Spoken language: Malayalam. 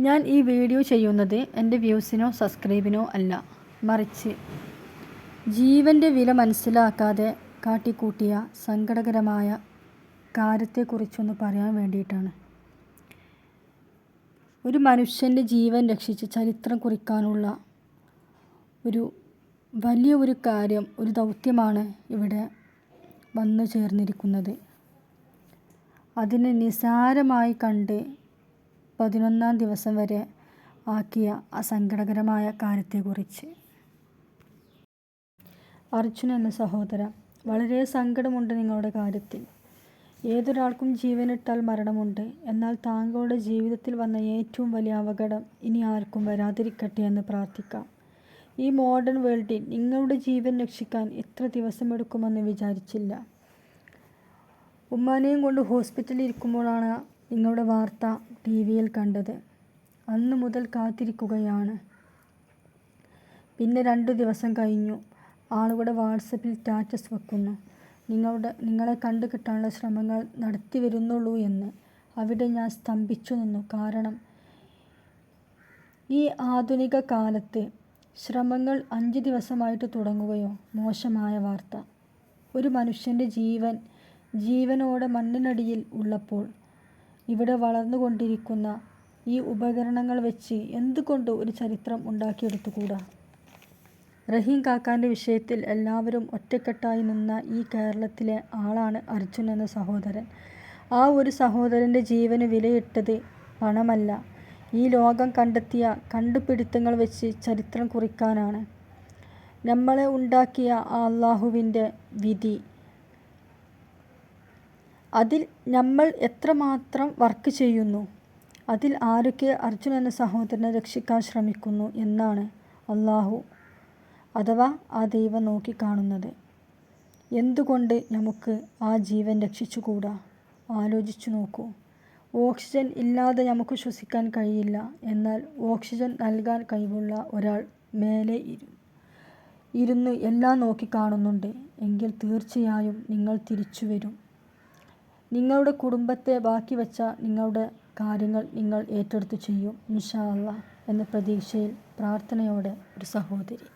ഞാൻ ഈ വീഡിയോ ചെയ്യുന്നത് എന്റെ വ്യൂസിനോ സബ്സ്ക്രൈബിനോ അല്ല. മറിച്ച് ജീവന്റെ വില മനസ്സിലാക്കാതെ കാട്ടിക്കൂട്ടിയ സങ്കടകരമായ കാര്യത്തെക്കുറിച്ചൊന്ന് പറയാൻ വേണ്ടിയിട്ടാണ്. ഒരു മനുഷ്യന്റെ ജീവൻ രക്ഷിച്ച് ചരിത്രം കുറിക്കാനുള്ള ഒരു വലിയ ഒരു കാര്യം ഒരു ദൗത്യമാണ് ഇവിടെ വന്നു ചേർന്നിരിക്കുന്നത്. അതിനെ നിസാരമായി കണ്ട് പതിനൊന്നാം ദിവസം വരെ ആക്കിയ ആ സങ്കടകരമായ കാര്യത്തെക്കുറിച്ച്. അർജുൻ എന്ന സഹോദര വളരെ സങ്കടമുണ്ട് നിങ്ങളുടെ കാര്യത്തിൽ. ഏതൊരാൾക്കും ജീവനിട്ടാൽ മരണമുണ്ട്. എന്നാൽ താങ്കളുടെ ജീവിതത്തിൽ വന്ന ഏറ്റവും വലിയ അപകടം ഇനി ആർക്കും വരാതിരിക്കട്ടെ എന്ന് പ്രാർത്ഥിക്കാം. ഈ മോഡേൺ വേൾഡിൽ നിങ്ങളുടെ ജീവൻ രക്ഷിക്കാൻ എത്ര ദിവസമെടുക്കുമെന്ന് വിചാരിച്ചില്ല. ഉമ്മാനെയും കൊണ്ട് ഹോസ്പിറ്റലിൽ ഇരിക്കുമ്പോഴാണ് നിങ്ങളുടെ വാർത്ത ടി വിയിൽ കണ്ടത് അന്ന് മുതൽ കാത്തിരിക്കുകയാണ്. പിന്നെ രണ്ട് ദിവസം കഴിഞ്ഞു. ആളുകളുടെ വാട്സപ്പിൽ സ്റ്റാറ്റസ് വെക്കുന്നു. നിങ്ങളുടെ നിങ്ങളെ കണ്ടു കിട്ടാനുള്ള ശ്രമങ്ങൾ നടത്തി വരുന്നുള്ളൂ എന്ന്. അവിടെ ഞാൻ സ്തംഭിച്ചു നിന്നു. കാരണം ഈ ആധുനിക കാലത്ത് ശ്രമങ്ങൾ അഞ്ച് ദിവസമായിട്ട് തുടങ്ങുകയോ? മോശമായ വാർത്ത. ഒരു മനുഷ്യന്റെ ജീവൻ ജീവനോടെ മണ്ണിനടിയിൽ ഉള്ളപ്പോൾ ഇവിടെ വളർന്നുകൊണ്ടിരിക്കുന്ന ഈ ഉപകരണങ്ങൾ വെച്ച് എന്തുകൊണ്ട് ഒരു ചരിത്രം ഉണ്ടാക്കിയെടുത്തുകൂടാ? റഹീം കാക്കാന്റെ വിഷയത്തിൽ എല്ലാവരും ഒറ്റക്കെട്ടായി നിന്ന ഈ കേരളത്തിലെ ആളാണ് അർജുൻ എന്ന സഹോദരൻ. ആ ഒരു സഹോദരന്റെ ജീവന് വിലയിട്ടത് പണമല്ല. ഈ ലോകം കണ്ടെത്തിയ കണ്ടുപിടുത്തങ്ങൾ വെച്ച് ചരിത്രം കുറിക്കാനാണ്. നമ്മളെ ഉണ്ടാക്കിയ ആ അള്ളാഹുവിന്റെ വിധി അതിൽ നമ്മൾ എത്രമാത്രം വർക്ക് ചെയ്യുന്നു? അതിൽ ആരൊക്കെ അർജുൻ എന്ന സഹോദരനെ രക്ഷിക്കാൻ ശ്രമിക്കുന്നു എന്നാണ് അള്ളാഹു അഥവാ ആ ദൈവം നോക്കിക്കാണുന്നത് എന്തുകൊണ്ട് നമുക്ക് ആ ജീവൻ രക്ഷിച്ചുകൂടാ? ആലോചിച്ചു നോക്കൂ. ഓക്സിജൻ ഇല്ലാതെ നമുക്ക് ശ്വസിക്കാൻ കഴിയില്ല. എന്നാൽ ഓക്സിജൻ നൽകാൻ കഴിവുള്ള ഒരാൾ മേലെ ഇരു ഇരുന്ന് എല്ലാം നോക്കിക്കാണുന്നുണ്ട് എങ്കിൽ തീർച്ചയായും നിങ്ങൾ തിരിച്ചു വരും നിങ്ങളുടെ കുടുംബത്തെ ബാക്കി വെച്ച നിങ്ങളുടെ കാര്യങ്ങൾ നിങ്ങൾ ഏറ്റെടുത്ത് ചെയ്യും ഇൻഷാ അള്ളാ എന്ന പ്രതീക്ഷയിൽ പ്രാർത്ഥനയോടെ ഒരു സഹോദരി.